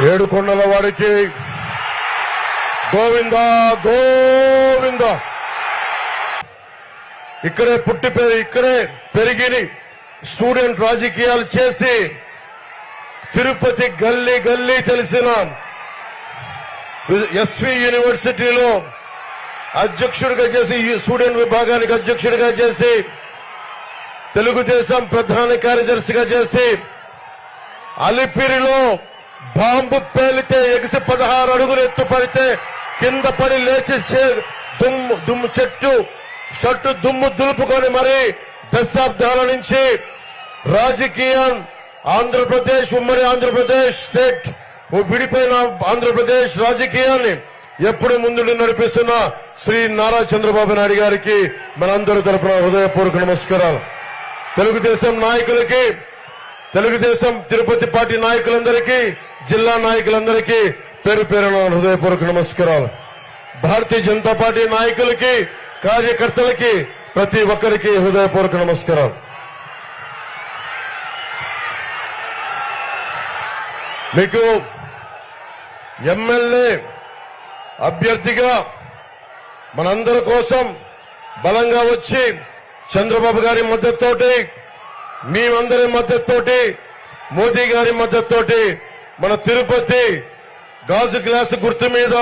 ఏడు కొండల వాడికి గోవింద గోవింద. ఇక్కడే పుట్టి పెరి ఇక్కడే పెరిగి స్టూడెంట్ రాజకీయాలు చేసి తిరుపతి గల్లీ గల్లీ తెలిసిన ఎస్వి యూనివర్సిటీలో అధ్యక్షుడిగా చేసి ఈ స్టూడెంట్ విభాగానికి అధ్యక్షుడిగా చేసి తెలుగుదేశం ప్రధాన కార్యదర్శిగా చేసి అలిపిరిలో బాంబు పేలితే ఎగిసి పదహారు అడుగులు ఎత్తు పడితే కింద పడి లేచి దుమ్ము దుమ్ము చెట్టు షట్టు దుమ్ము దులుపుకొని మరి దశాబ్దాల నుంచి రాజకీయం ఆంధ్రప్రదేశ్ ఉమ్మడి ఆంధ్రప్రదేశ్ స్టేట్ విడిపోయిన ఆంధ్రప్రదేశ్ రాజకీయాన్ని ఎప్పుడు ముందుండి నడిపిస్తున్న శ్రీ నారా చంద్రబాబు నాయుడు గారికి మనందరి తరపున హృదయపూర్వక నమస్కారాలు. తెలుగుదేశం నాయకులకి తెలుగుదేశం తిరుపతి పార్టీ నాయకులందరికీ జిల్లా నాయకులందరికీ పేరు పేరున హృదయపూర్వక నమస్కారాలు. భారతీయ జనతా పార్టీ నాయకులకి కార్యకర్తలకి ప్రతి ఒక్కరికి హృదయపూర్వక నమస్కారాలు. మీకు ఎమ్మెల్యే అభ్యర్థిగా మనందరి కోసం బలంగా వచ్చి చంద్రబాబు గారి మద్దతుతోటి మేమందరి మద్దతుతోటి మోదీ గారి మద్దతుతోటి మన తిరుపతి గాజు గ్లాసు గుర్తు మీద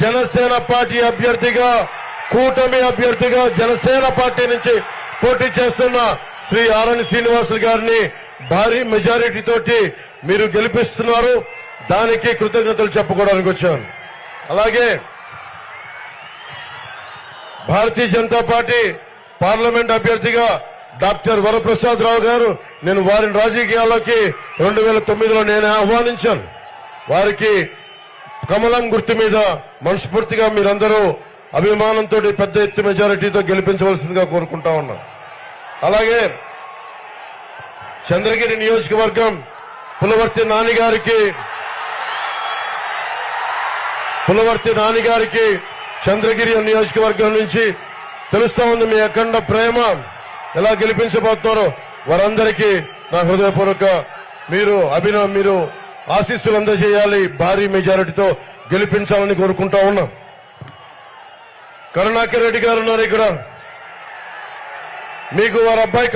జనసేన పార్టీ అభ్యర్థిగా కూటమి అభ్యర్థిగా జనసేన పార్టీ నుంచి పోటీ చేస్తున్న శ్రీ ఆరణి శ్రీనివాసులు గారిని భారీ మెజారిటీ తోటి మీరు గెలిపిస్తున్నారు. దానికి కృతజ్ఞతలు చెప్పుకోవడానికి వచ్చాను. అలాగే భారతీయ జనతా పార్టీ పార్లమెంట్ అభ్యర్థిగా డాక్టర్ వరప్రసాద్ రావు గారు నేను వారిని రాజకీయాల్లోకి రెండు వేల తొమ్మిదిలో నేను ఆహ్వానించాను. వారికి కమలం గుర్తు మీద మనస్ఫూర్తిగా మీరందరూ అభిమానంతో పెద్ద ఎత్తు మెజారిటీతో గెలిపించవలసిందిగా కోరుకుంటా ఉన్నాను. అలాగే చంద్రగిరి నియోజకవర్గం పులవర్తి నాన్నగారికి పులవర్తి నాన్నగారికి చంద్రగిరి నియోజకవర్గం నుంచి తెలుస్తా ఉంది మీ అఖండ ప్రేమ. ఎలా గెలిపించబోతున్నారో వారందరికీ నా హృదయపూర్వక మీరు అభినవ మీరు ఆశీస్సులు అందజేయాలి. భారీ మెజారిటీతో గెలిపించాలని కోరుకుంటా ఉన్నాం. కరుణాకర్ రెడ్డి గారు ఉన్నారు ఇక్కడ. మీకు వారి అబ్బాయి